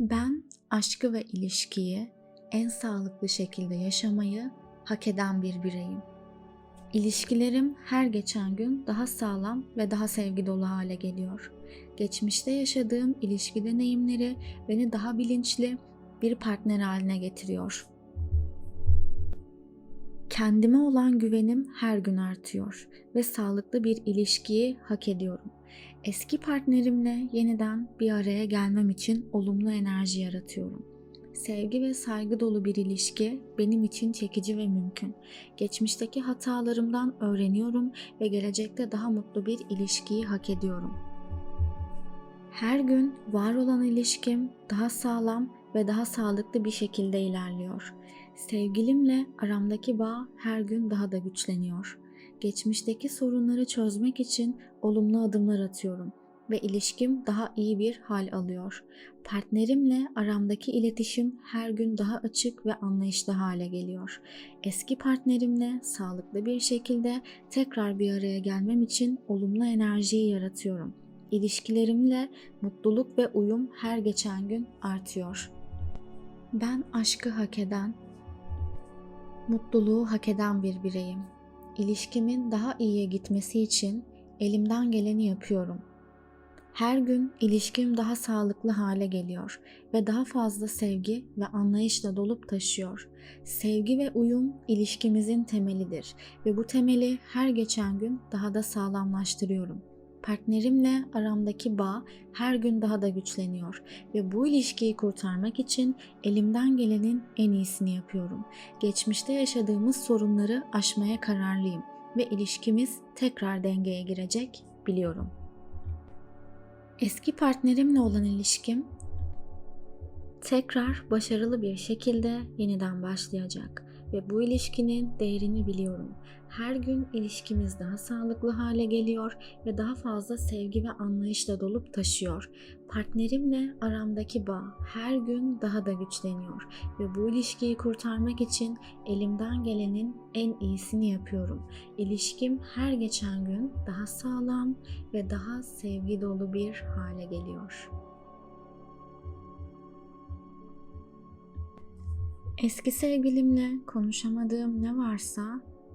Ben aşkı ve ilişkiyi en sağlıklı şekilde yaşamayı hak eden bir bireyim. İlişkilerim her geçen gün daha sağlam ve daha sevgi dolu hale geliyor. Geçmişte yaşadığım ilişki deneyimleri beni daha bilinçli bir partner haline getiriyor. Kendime olan güvenim her gün artıyor ve sağlıklı bir ilişkiyi hak ediyorum. Eski partnerimle yeniden bir araya gelmem için olumlu enerji yaratıyorum. Sevgi ve saygı dolu bir ilişki benim için çekici ve mümkün. Geçmişteki hatalarımdan öğreniyorum ve gelecekte daha mutlu bir ilişkiyi hak ediyorum. Her gün var olan ilişkim daha sağlam ve daha sağlıklı bir şekilde ilerliyor. Sevgilimle aramdaki bağ her gün daha da güçleniyor. Geçmişteki sorunları çözmek için olumlu adımlar atıyorum ve ilişkim daha iyi bir hal alıyor. Partnerimle aramdaki iletişim her gün daha açık ve anlayışlı hale geliyor. Eski partnerimle sağlıklı bir şekilde tekrar bir araya gelmem için olumlu enerjiyi yaratıyorum. İlişkilerimle mutluluk ve uyum her geçen gün artıyor. Ben aşkı hak eden, mutluluğu hak eden bir bireyim. İlişkimin daha iyiye gitmesi için elimden geleni yapıyorum. Her gün ilişkim daha sağlıklı hale geliyor ve daha fazla sevgi ve anlayışla dolup taşıyor. Sevgi ve uyum ilişkimizin temelidir ve bu temeli her geçen gün daha da sağlamlaştırıyorum. Partnerimle aramdaki bağ her gün daha da güçleniyor ve bu ilişkiyi kurtarmak için elimden gelenin en iyisini yapıyorum. Geçmişte yaşadığımız sorunları aşmaya kararlıyım ve ilişkimiz tekrar dengeye girecek biliyorum. Eski partnerimle olan ilişkim tekrar başarılı bir şekilde yeniden başlayacak ve bu ilişkinin değerini biliyorum. Her gün ilişkimiz daha sağlıklı hale geliyor ve daha fazla sevgi ve anlayışla dolup taşıyor. Partnerimle aramdaki bağ her gün daha da güçleniyor ve bu ilişkiyi kurtarmak için elimden gelenin en iyisini yapıyorum. İlişkim her geçen gün daha sağlam ve daha sevgi dolu bir hale geliyor. Eski sevgilimle konuşamadığım ne varsa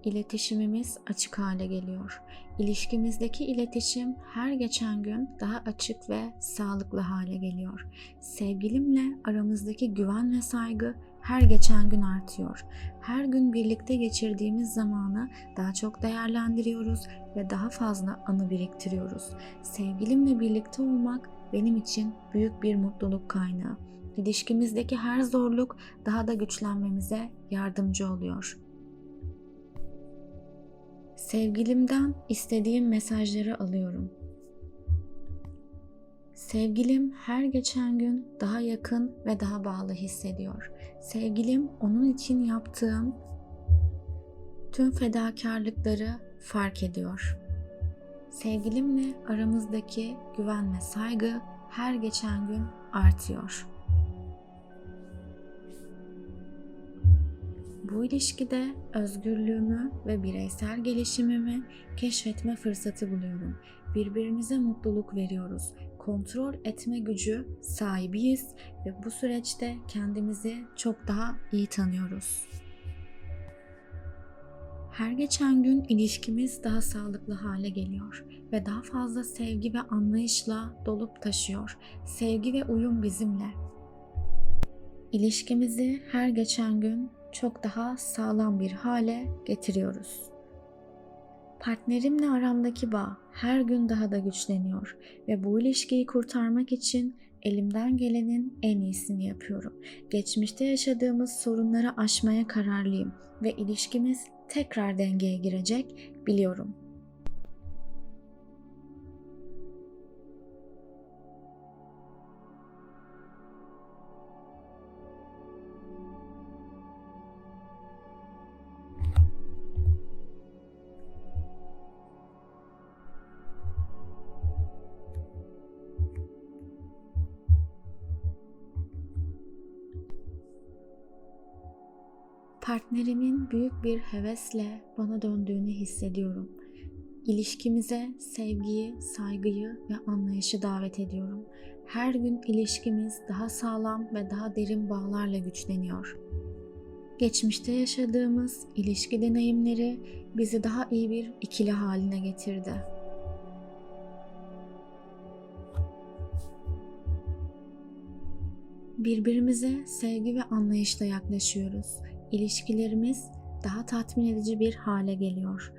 iletişimimiz açık hale geliyor. İlişkimizdeki iletişim her geçen gün daha açık ve sağlıklı hale geliyor. Sevgilimle aramızdaki güven ve saygı her geçen gün artıyor. Her gün birlikte geçirdiğimiz zamanı daha çok değerlendiriyoruz ve daha fazla anı biriktiriyoruz. Sevgilimle birlikte olmak benim için büyük bir mutluluk kaynağı. İlişkimizdeki her zorluk daha da güçlenmemize yardımcı oluyor. Sevgilimden istediğim mesajları alıyorum. Sevgilim her geçen gün daha yakın ve daha bağlı hissediyor. Sevgilim onun için yaptığım tüm fedakarlıkları fark ediyor. Sevgilimle aramızdaki güven ve saygı her geçen gün artıyor. Bu ilişkide özgürlüğümü ve bireysel gelişimimi keşfetme fırsatı buluyorum. Birbirimize mutluluk veriyoruz. Kontrol etme gücü sahibiyiz ve bu süreçte kendimizi çok daha iyi tanıyoruz. Her geçen gün ilişkimiz daha sağlıklı hale geliyor ve daha fazla sevgi ve anlayışla dolup taşıyor. Sevgi ve uyum bizimle. İlişkimizi her geçen gün çok daha sağlam bir hale getiriyoruz. Partnerimle aramdaki bağ her gün daha da güçleniyor ve bu ilişkiyi kurtarmak için elimden gelenin en iyisini yapıyorum. Geçmişte yaşadığımız sorunları aşmaya kararlıyım ve ilişkimiz tekrar dengeye girecek biliyorum. Partnerimin büyük bir hevesle bana döndüğünü hissediyorum. İlişkimize sevgiyi, saygıyı ve anlayışı davet ediyorum. Her gün ilişkimiz daha sağlam ve daha derin bağlarla güçleniyor. Geçmişte yaşadığımız ilişki deneyimleri bizi daha iyi bir ikili haline getirdi. Birbirimize sevgi ve anlayışla yaklaşıyoruz. İlişkilerimiz daha tatmin edici bir hale geliyor.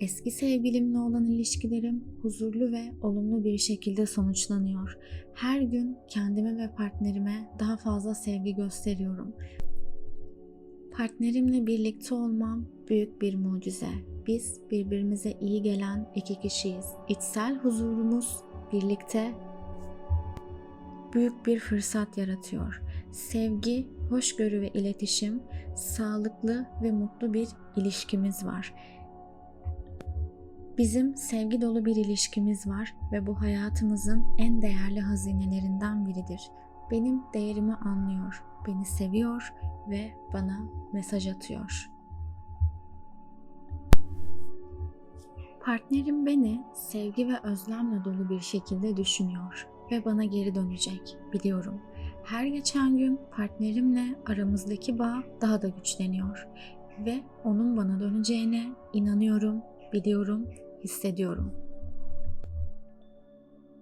Eski sevgilimle olan ilişkilerim huzurlu ve olumlu bir şekilde sonuçlanıyor. Her gün kendime ve partnerime daha fazla sevgi gösteriyorum. Partnerimle birlikte olmam büyük bir mucize. Biz birbirimize iyi gelen iki kişiyiz. İçsel huzurumuz birlikte büyük bir fırsat yaratıyor. Sevgi, hoşgörü ve iletişim, sağlıklı ve mutlu bir ilişkimiz var. Bizim sevgi dolu bir ilişkimiz var ve bu hayatımızın en değerli hazinelerinden biridir. Benim değerimi anlıyor, beni seviyor ve bana mesaj atıyor. Partnerim beni sevgi ve özlemle dolu bir şekilde düşünüyor ve bana geri dönecek biliyorum. Her geçen gün partnerimle aramızdaki bağ daha da güçleniyor ve onun bana döneceğine inanıyorum, biliyorum, hissediyorum.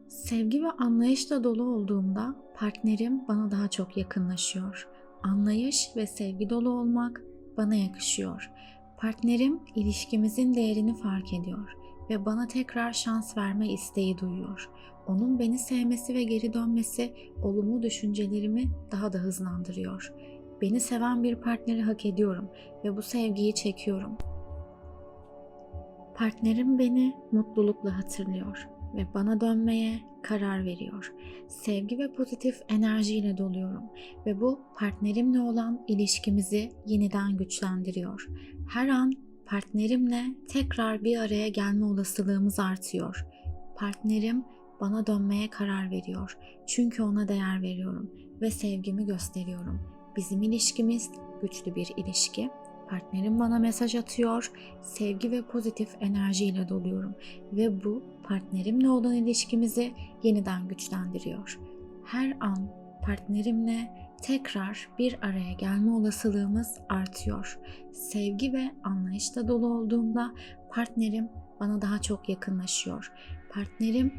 Sevgi ve anlayışla dolu olduğumda partnerim bana daha çok yakınlaşıyor. Anlayış ve sevgi dolu olmak bana yakışıyor. Partnerim ilişkimizin değerini fark ediyor ve bana tekrar şans verme isteği duyuyor. Onun beni sevmesi ve geri dönmesi olumlu düşüncelerimi daha da hızlandırıyor. Beni seven bir partneri hak ediyorum ve bu sevgiyi çekiyorum. Partnerim beni mutlulukla hatırlıyor ve bana dönmeye karar veriyor. Sevgi ve pozitif enerjiyle doluyorum ve bu partnerimle olan ilişkimizi yeniden güçlendiriyor. Her an partnerimle tekrar bir araya gelme olasılığımız artıyor. Partnerim bana dönmeye karar veriyor. Çünkü ona değer veriyorum ve sevgimi gösteriyorum. Bizim ilişkimiz güçlü bir ilişki. Partnerim bana mesaj atıyor. Sevgi ve pozitif enerjiyle doluyorum ve bu partnerimle olan ilişkimizi yeniden güçlendiriyor. Her an partnerimle tekrar bir araya gelme olasılığımız artıyor. Sevgi ve anlayışla dolu olduğumda partnerim bana daha çok yakınlaşıyor. Partnerim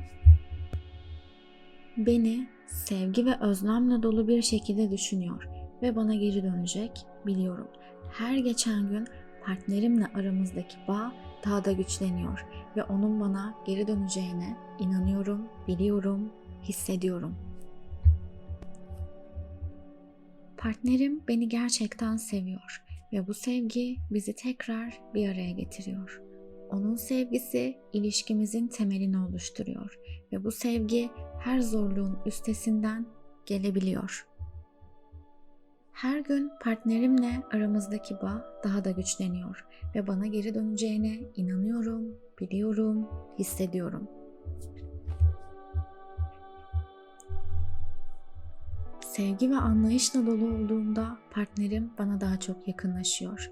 beni sevgi ve özlemle dolu bir şekilde düşünüyor ve bana geri dönecek biliyorum. Her geçen gün partnerimle aramızdaki bağ daha da güçleniyor ve onun bana geri döneceğine inanıyorum, biliyorum, hissediyorum. Partnerim beni gerçekten seviyor ve bu sevgi bizi tekrar bir araya getiriyor. Onun sevgisi ilişkimizin temelini oluşturuyor ve bu sevgi her zorluğun üstesinden gelebiliyor. Her gün partnerimle aramızdaki bağ daha da güçleniyor ve bana geri döneceğine inanıyorum, biliyorum, hissediyorum. Sevgi ve anlayışla dolu olduğumda partnerim bana daha çok yakınlaşıyor.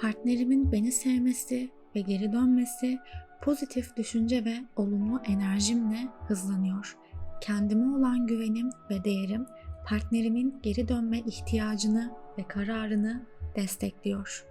Partnerimin beni sevmesi ve geri dönmesi pozitif düşünce ve olumlu enerjimle hızlanıyor. Kendime olan güvenim ve değerim partnerimin geri dönme ihtiyacını ve kararını destekliyor.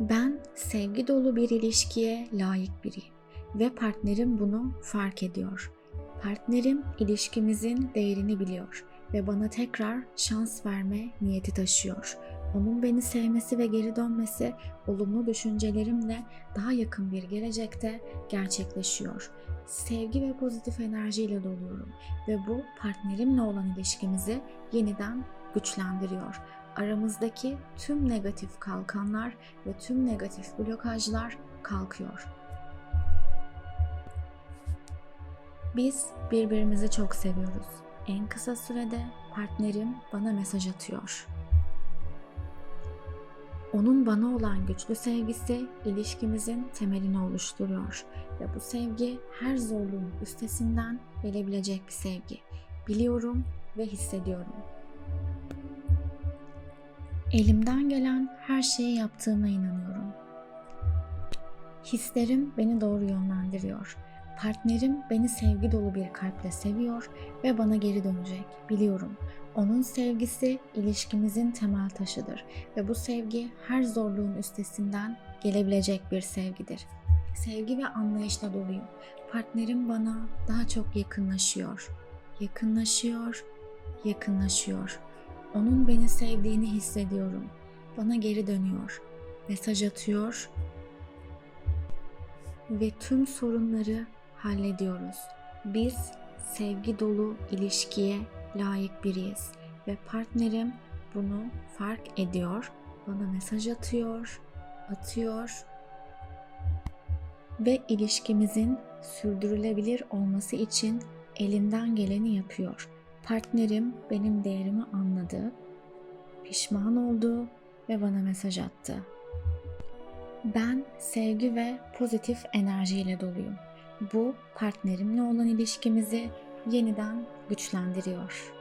Ben sevgi dolu bir ilişkiye layık biriyim ve partnerim bunu fark ediyor. Partnerim ilişkimizin değerini biliyor ve bana tekrar şans verme niyeti taşıyor. Onun beni sevmesi ve geri dönmesi olumlu düşüncelerimle daha yakın bir gelecekte gerçekleşiyor. Sevgi ve pozitif enerjiyle doluyorum ve bu partnerimle olan ilişkimizi yeniden güçlendiriyor. Aramızdaki tüm negatif kalkanlar ve tüm negatif blokajlar kalkıyor. Biz birbirimizi çok seviyoruz. En kısa sürede partnerim bana mesaj atıyor. Onun bana olan güçlü sevgisi ilişkimizin temelini oluşturuyor ve bu sevgi her zorluğun üstesinden gelebilecek bir sevgi. Biliyorum ve hissediyorum. Elimden gelen her şeyi yaptığıma inanıyorum. Hislerim beni doğru yönlendiriyor. Partnerim beni sevgi dolu bir kalple seviyor ve bana geri dönecek. Biliyorum. Onun sevgisi ilişkimizin temel taşıdır ve bu sevgi her zorluğun üstesinden gelebilecek bir sevgidir. Sevgi ve anlayışla doluyum. Partnerim bana daha çok yakınlaşıyor. Yakınlaşıyor, yakınlaşıyor. Onun beni sevdiğini hissediyorum. Bana geri dönüyor. Mesaj atıyor ve tüm sorunları hallediyoruz. Biz sevgi dolu ilişkiye layık biriyiz ve partnerim bunu fark ediyor, bana mesaj atıyor, atıyor ve ilişkimizin sürdürülebilir olması için elinden geleni yapıyor. Partnerim benim değerimi anladı, pişman oldu ve bana mesaj attı. Ben sevgi ve pozitif enerjiyle doluyum. Bu partnerimle olan ilişkimizi yeniden güçlendiriyor.